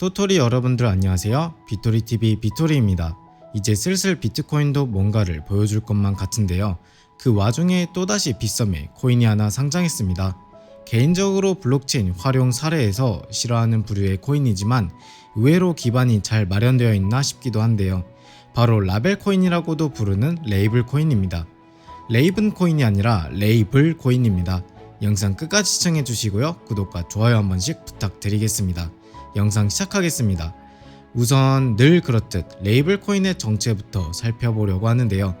토토리 여러분들 안녕하세요. 비토리TV 비토리입니다. 이제 슬슬 비트코인도 뭔가를 보여줄 것만 같은데요. 그 와중에 또다시 빗썸에 코인이 하나 상장했습니다. 개인적으로 블록체인 활용 사례에서 싫어하는 부류의 코인이지만 의외로 기반이 잘 마련되어 있나 싶기도 한데요. 바로 라벨 코인이라고도 부르는 레이블 코인입니다. 레이븐 코인이 아니라 레이블 코인입니다. 영상 끝까지 시청해 주시고요. 구독과 좋아요 한 번씩 부탁드리겠습니다. 영상 시작하겠습니다. 우선 늘 그렇듯 레이블 코인의 정체부터 살펴보려고 하는데요.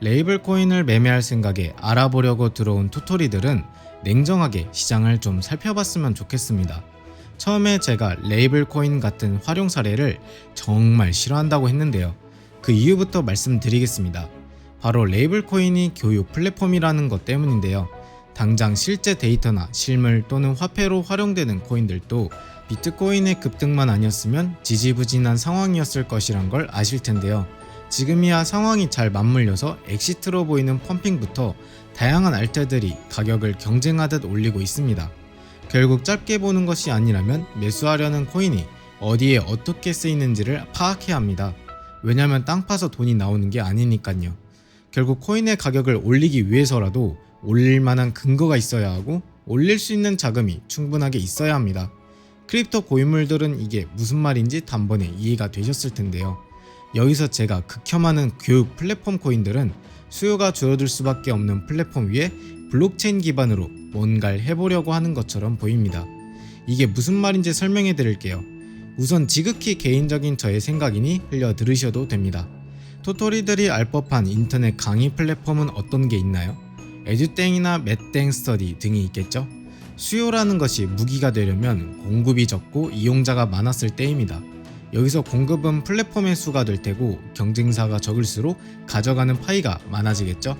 레이블 코인을 매매할 생각에 알아보려고 들어온 토토리들은 냉정하게 시장을 좀 살펴봤으면 좋겠습니다. 처음에 제가 레이블 코인 같은 활용 사례를 정말 싫어한다고 했는데요. 그 이유부터 말씀드리겠습니다. 바로 레이블 코인이 교육 플랫폼이라는 것 때문인데요. 당장 실제 데이터나 실물 또는 화폐로 활용되는 코인들도 비트코인의 급등만 아니었으면 지지부진한 상황이었을 것이란 걸 아실 텐데요. 지금이야 상황이 잘 맞물려서 엑시트로 보이는 펌핑부터 다양한 알트들이 가격을 경쟁하듯 올리고 있습니다. 결국 짧게 보는 것이 아니라면 매수하려는 코인이 어디에 어떻게 쓰이는지를 파악해야 합니다. 왜냐면 땅 파서 돈이 나오는 게 아니니까요. 결국 코인의 가격을 올리기 위해서라도 올릴 만한 근거가 있어야 하고 올릴 수 있는 자금이 충분하게 있어야 합니다. 크립토 고인물들은 이게 무슨 말인지 단번에 이해가 되셨을 텐데요. 여기서 제가 극혐하는 교육 플랫폼 코인들은 수요가 줄어들 수밖에 없는 플랫폼 위에 블록체인 기반으로 뭔가를 해보려고 하는 것처럼 보입니다. 이게 무슨 말인지 설명해 드릴게요. 우선 지극히 개인적인 저의 생각이니 흘려 들으셔도 됩니다. 토토리들이 알 법한 인터넷 강의 플랫폼은 어떤 게 있나요? 에듀땡이나 맷땡 스터디 등이 있겠죠? 수요라는 것이 무기가 되려면 공급이 적고 이용자가 많았을 때입니다. 여기서 공급은 플랫폼의 수가 될 테고 경쟁사가 적을수록 가져가는 파이가 많아지겠죠?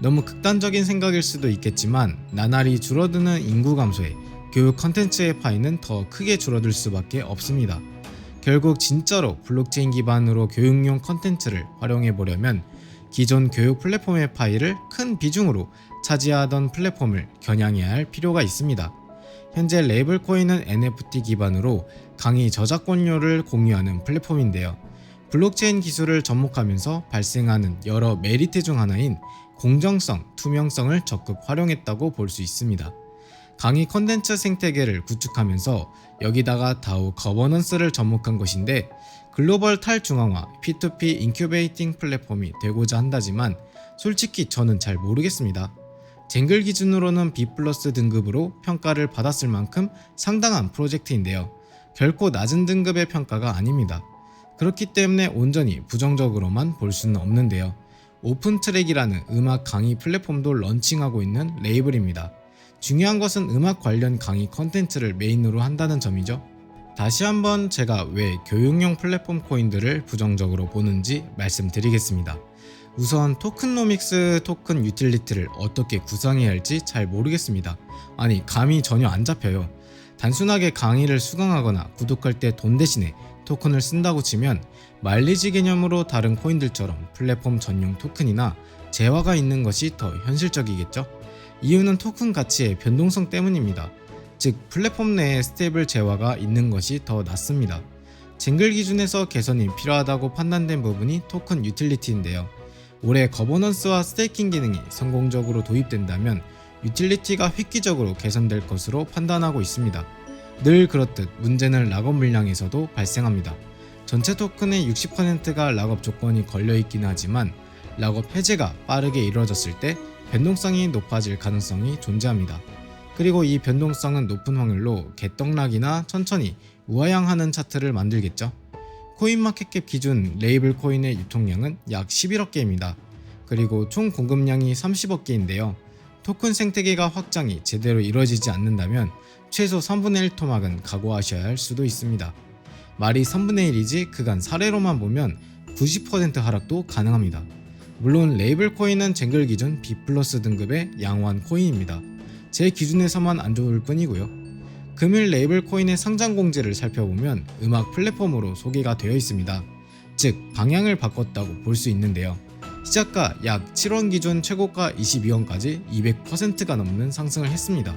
너무 극단적인 생각일 수도 있겠지만 나날이 줄어드는 인구 감소에 교육 컨텐츠의 파이는 더 크게 줄어들 수밖에 없습니다. 결국 진짜로 블록체인 기반으로 교육용 컨텐츠를 활용해 보려면 기존 교육 플랫폼의 파이를 큰 비중으로 차지하던 플랫폼을 겨냥해야 할 필요가 있습니다. 현재 레이블 코인은 NFT 기반으로 강의 저작권료를 공유하는 플랫폼인데요. 블록체인 기술을 접목하면서 발생하는 여러 메리트 중 하나인 공정성, 투명성을 적극 활용했다고 볼 수 있습니다. 강의 컨텐츠 생태계를 구축하면서 여기다가 다우 거버넌스를 접목한 것인데 글로벌 탈중앙화 P2P 인큐베이팅 플랫폼이 되고자 한다지만 솔직히 저는 잘 모르겠습니다. 쟁글 기준으로는 B 플러스 등급으로 평가를 받았을 만큼 상당한 프로젝트인데요. 결코 낮은 등급의 평가가 아닙니다. 그렇기 때문에 온전히 부정적으로만 볼 수는 없는데요. 오픈 트랙이라는 음악 강의 플랫폼도 런칭하고 있는 레이블입니다. 중요한 것은 음악 관련 강의 컨텐츠를 메인으로 한다는 점이죠. 다시 한번 제가 왜 교육용 플랫폼 코인들을 부정적으로 보는지 말씀드리겠습니다. 우선 토큰노믹스 토큰 유틸리티를 어떻게 구성해야 할지 잘 모르겠습니다. 아니, 감이 전혀 안 잡혀요. 단순하게 강의를 수강하거나 구독할 때 돈 대신에 토큰을 쓴다고 치면 마일리지 개념으로 다른 코인들처럼 플랫폼 전용 토큰이나 재화가 있는 것이 더 현실적이겠죠? 이유는 토큰 가치의 변동성 때문입니다. 즉 플랫폼 내에 스테이블 재화가 있는 것이 더 낫습니다. 징글 기준에서 개선이 필요하다고 판단된 부분이 토큰 유틸리티인데요. 올해 거버넌스와 스테이킹 기능이 성공적으로 도입된다면 유틸리티가 획기적으로 개선될 것으로 판단하고 있습니다. 늘 그렇듯 문제는 락업 물량에서도 발생합니다. 전체 토큰의 60%가 락업 조건이 걸려 있긴 하지만 락업 해제가 빠르게 이루어졌을 때 변동성이 높아질 가능성이 존재합니다. 그리고 이 변동성은 높은 확률로 개떡락이나 천천히 우하향하는 차트를 만들겠죠. 코인마켓캡 기준 레이블 코인의 유통량은 약 11억 개입니다. 그리고 총 공급량이 30억 개인데요. 토큰 생태계가 확장이 제대로 이루어지지 않는다면 최소 3분의 1 토막은 각오하셔야 할 수도 있습니다. 말이 3분의 1이지 그간 사례로만 보면 90% 하락도 가능합니다. 물론 레이블 코인은 쟁글 기준 B 플러스 등급의 양호한 코인입니다. 제 기준에서만 안 좋을 뿐이고요. 금일 레이블 코인의 상장 공지를 살펴보면 음악 플랫폼으로 소개가 되어 있습니다. 즉 방향을 바꿨다고 볼 수 있는데요. 시작가 약 7원 기준 최고가 22원까지 200%가 넘는 상승을 했습니다.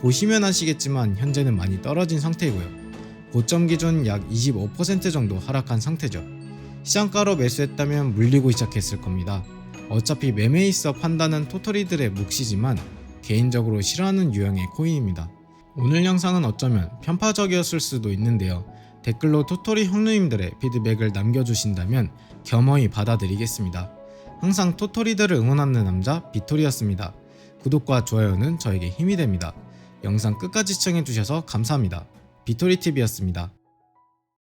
보시면 아시겠지만 현재는 많이 떨어진 상태이고요. 고점 기준 약 25% 정도 하락한 상태죠. 시장가로 매수했다면 물리고 시작했을 겁니다. 어차피 매매에 있어 판단은 토토리들의 몫이지만 개인적으로 싫어하는 유형의 코인입니다. 오늘 영상은 어쩌면 편파적이었을 수도 있는데요. 댓글로 토토리 형님들의 피드백을 남겨주신다면 겸허히 받아드리겠습니다. 항상 토토리들을 응원하는 남자 비토리였습니다. 구독과 좋아요는 저에게 힘이 됩니다. 영상 끝까지 시청해주셔서 감사합니다. 비토리TV였습니다.